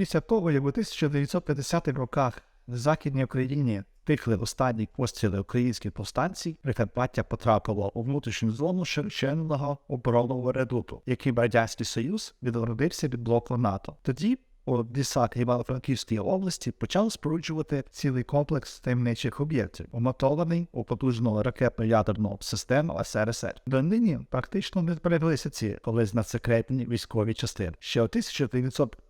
Після того, як у 1950-х роках в Західній Україні тихли останні постріли українських повстанців, Прикарпаття потрапило у внутрішню зону широченного оборонного редуту, яким Радянський Союз відгородився від блоку НАТО. Тоді у Дісак Івано-Франківській області почали споруджувати цілий комплекс таємничих об'єктів, умотований у потужну ракетно-ядерну систему СРСР. До нині практично не збереглися ці колись надсекретні військові частини. Ще у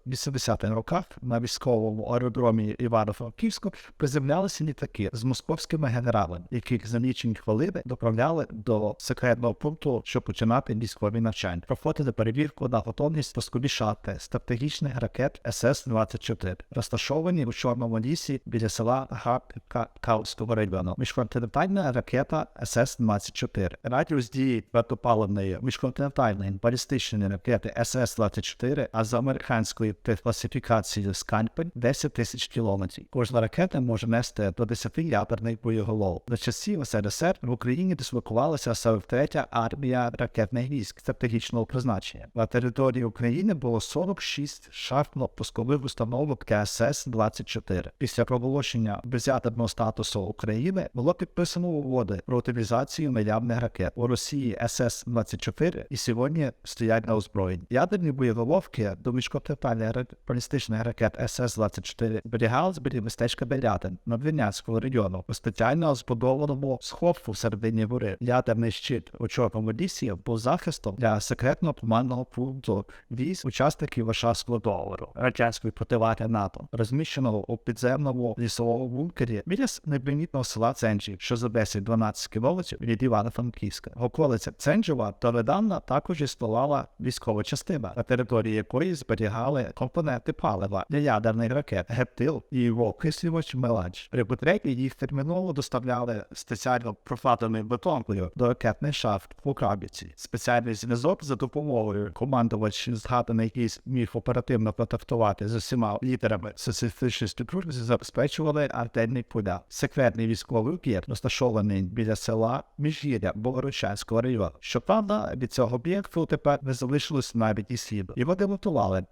1980-х роках на військовому аеродромі Івано-Франківську приземлялися літаки з московськими генералами, яких за лічені хвилини доправляли до секретного пункту, щоб починати військові навчання, проходити перевірку на готовність поскорішати стратегічних ракет СС-24, розташовані у Чорному лісі біля села Гапка Каутського району. Міжконтинентальна ракета СС-24. Радіус дії твердопаливної міжконтинентальної балістичної ракети СС-24, а за американською класифікацією Скальпель 10 тисяч кілометрів. Кожна ракета може нести до 10 ядерних боєголов. На часів СРСР в Україні дислокувалася 43-я армія ракетних військ стратегічного призначення. На території України було 46 шахтно-пускових установок КСС-24. Після проголошення безядерного статусу України було підписано угоди про утилізацію наявних ракет у Росії СС-24 і сьогодні стоять на озброєнні. Ядерні боєголовки до міжконтинентальних ра- балістичних ракет СС-24 зберігались біля містечка Белятин Надвірнянського регіону у спеціально збудованому сховку в середині гори. Ядерний щит у Чорному лісі був захистом для секретного командного пункту військ учасників Варшавського договору радянської противаги НАТО, розміщеного у підземному лісовому бункері біля непримітного села Ценджі, що за 10-12 кілометрів від Івано-Франківська. В околицях Ценджева донедавна також існувала військова частина, на території якої зберігали компоненти палива для ядерних ракет, гептил і вокислювач мелач. При потребі їх терміново доставляли спеціально профатаною бетонкою до ракетних шахт у Крабівці. Спеціальний зв'язок за допомогою командувач згаданий із міг оперативно контактувати з усіма лідерами соціалістичної структури, забезпечували артельні поля. Секретний військовий об'єкт, розташований біля села Міжгір'я Богородчанського району. Щоправда, від цього об'єкту тепер не залишилось навіть і сліду. Його демонтували,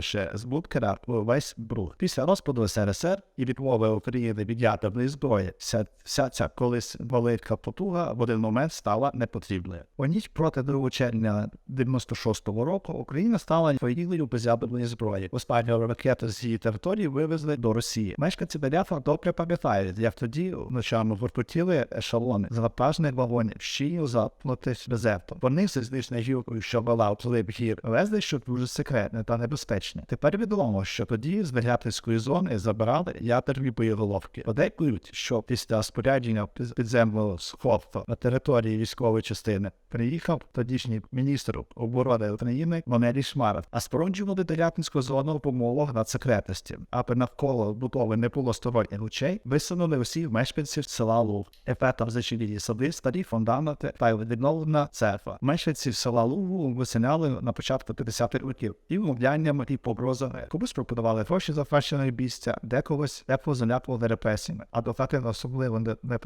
вирізавши з бункера увесь бруд. Після розпаду СРСР і відмови України від ядерної зброї, вся, вся ця колись велика потуга в один момент стала непотрібною. У ніч проти 2 червня 96-го року Україна стала країною без ядерної зброї. Останню ракету з її території вивезли до Росії. Мешканці Беляфа добре пам'ятають, як тоді ночами гуркотіли ешелони з вантажних вагонів, щільно запнути резервом. Вони з знищеною гілкою, що вела у плив гір, везли, що дуже секретне та небезпечне. Тепер відомо, що тоді з Вегятівської зони забирали ядерні боєголовки. Подейкують, що після спорядження підземного сховства на території військової частини приїхав тодішній міністр оборони України Валерій Шмаров, а споруджували Делятинську зону в умовах надсекретності, аби навколо будови не було сторонніх лучей, висунули усіх мешканців села Луг. Ефектом зачинені сади, старі фундаменти та відновлена церква. Мешканців села Лугу виселяли на початку 50-х років і вмовляннями, і погрозами. Комусь пропонували гроші за втрачене місця, декогось декого заляпували репресіями, а до особливо не, не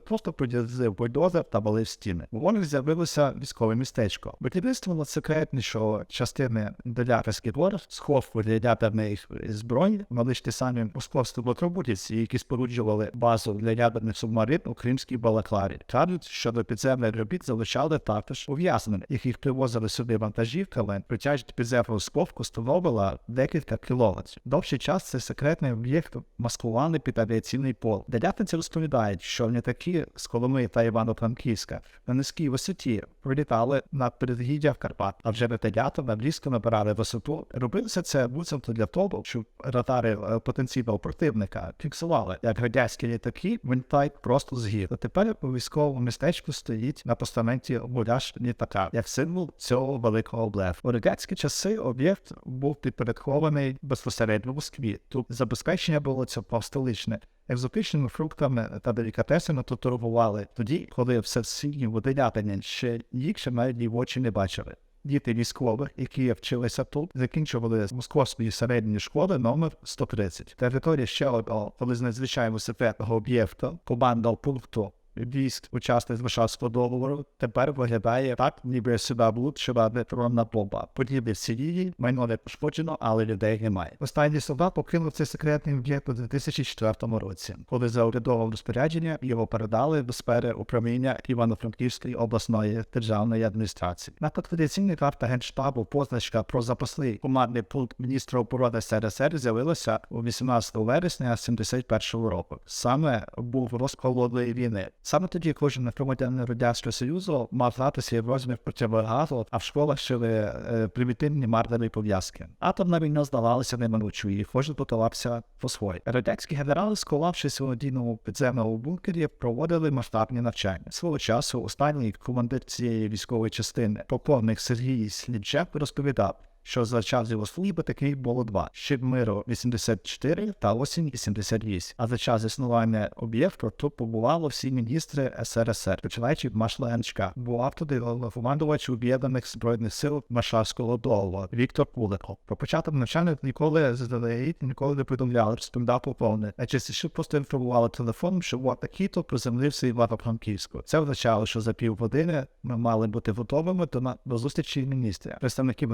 просто приділив бульдозер та валив стіни. У Волі з'явилося військове містечко. Будівництво надсекретнішого частини Делятинський двор, сховку для ядерних зброї, мали ж ті самі московські лотробудівці, які споруджували базу для ядерних субмарин у Кримській Балаклаві. Кажуть, що до підземних робіт залишали також ув'язнених, яких привозили сюди вантажівками, притяжність підземного сховку становила декілька кілометрів. Довший час цей секретний об'єкт маскували під авіаційний пол. Делятинці розповідають, що літаки з Коломи та Івано-Франківська на низькій висоті прилітали над передгіддя в Карпат, а вже на близько набирали висоту. Робилося це буцімто для того, щоб радари е, потенційного противника фіксували, як радянські літаки вилітають просто з гір. А тепер у військовому містечку стоїть на постаменті муляж літака, як символ цього великого блефу. У радянські часи об'єкт був підпорядкований безпосередньо Москві. Тут забезпечення було цілком столичне. Екзотичними фруктами та делікатесами тут торгували тоді, коли все сіні водилятині ще їх ще навіть в очі не бачили. Діти військових, які вчилися тут, закінчували з московської середньої школи номер 130. Територія ще одного, коли з надзвичайно секретного об'єкту командного пункту військ учасниць Варшавського договору тепер виглядає так, ніби сюди влучила нейтронна бомба. Подібні Сирії, майно не пошкоджено, але людей немає. Останній солдат покинув цей секретний об'єкт у 2004 році, коли за урядовим розпорядженням його передали до сфери управління Івано-Франківської обласної державної адміністрації. На конфіденційній карта генштабу позначка про запасний командний пункт міністра оборони СРСР з'явилася у 18 вересня 71 року. Саме був розпал холодної війни. Саме тоді кожен громадянин радянського союзу мав знати свій розмір противогазу, а в школах шили е, примітивні мардові пов'язки. Атомна війна здавалася неминучою, і кожен готувався по своїй. Радянські генерали, сховавшись у надійному підземному бункері, проводили масштабні навчання. Свого часу останній командир цієї військової частини, полковник Сергій Слідчак, розповідав. Що за час його служби таких було два: Щит миру 84 та осінь 88. А за час існування об'єкту тут побувало всі міністри СРСР, починаючи від Машла Янчка. Був туди головнокомандувач Об'єднаних Збройних сил Маршальського договору Віктор Куликов. Про початок навчання ніколи заздалегідь ніколи не повідомляли, розповідав полковник. Найчастіше просто інформували телефоном, що вот такий-то приземлився Івано-Франківську. Це означало, що за півгодини ми мали бути готовими до, на... до зустрічі міністрів. Представники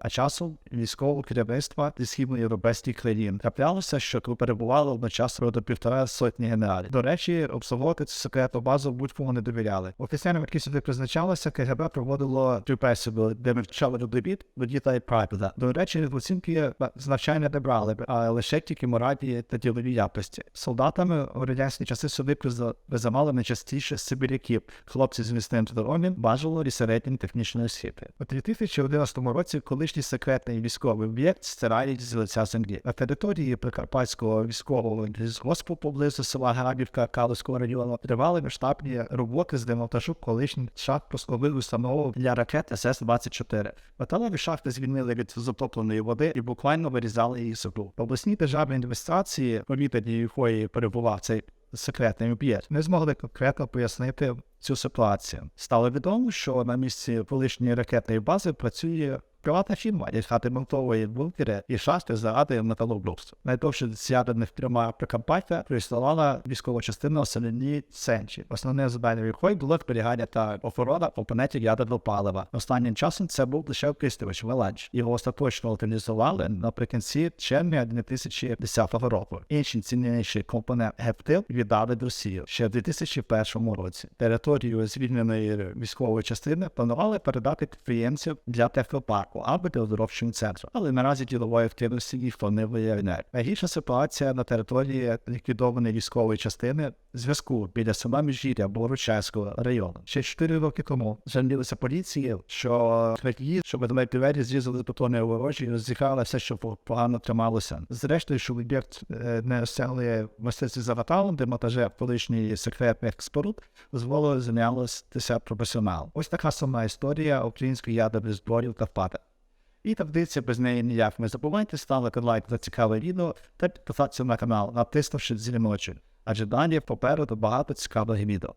А часом військового керівництва зі східноєвропейських країн. Траплялося, що тут перебувало одночасно до півтора сотні генералів. До речі, обслуговувати цю секретну базу будь-кому не довіряли. Офіцерам, які сюди призначалися, КГБ проводило три де ми вчали любовід до дітей правда. До речі, оцінки з навчання не брали, а лише тільки моральні та ділові якості. Солдатами у радянські часи сюди призамали найчастіше сибіряків, хлопці з міцним здоров'ям, бажало і середньої технічної освіти. У 2011 році колишній секретний військовий об'єкт стирають з лиця землі. На території Прикарпатського військового лісгоспу поблизу села Грабівка Калицького району тривали масштабні роботи з демонтажу колишніх шахт пускових установок для ракет СС-24. Металеві шахти звільнили від затопленої води і буквально вирізали її собу. В обласній державній адміністрації, повітряні якої перебував цей секретний об'єкт, не змогли конкретно пояснити цю ситуацію. Стало відомо, що на місці колишньої ракетної бази працює приватна фірма, яка демонтовує бункери і шахти заради металобрухту. Найдовше з'явлених трьома Прикарпаття прислала військова частина у селені Сенчі. Основне завдання якої було зберігання та охорона компонентів ядерного палива. Останнім часом це був лише описувач Веланч. Його остаточно утилізували наприкінці червня 2010 року. Інший цінніший компонент гептил віддали в Росію ще в 2001 році. Територію звільненої військової частини планували передати підприємцям для технопарку або для оздоровчого центру, але наразі ділової активності ніхто не виявляє. Найгірша ситуація на території ліквідованої військової частини зв'язку біля села Міжгір'я Борочевського району. Ще 4 роки тому жалілися поліції, що крадії, що ведмедь двері зрізали бетонні ворожі і все, що погано трималося. Зрештою, що об'єкт е, не осяли мистецтві за ваталом, де монтаже колишньої секретних споруд, дозволило зайнялося професіонал. Ось така сама історія української ядерної зброї та впаде. І традиція без неї ніяк. Не забувайте ставити лайк за цікаве відео та підписатися на канал, натиснувши дзвіночок. Адже далі попереду багато цікавих відео.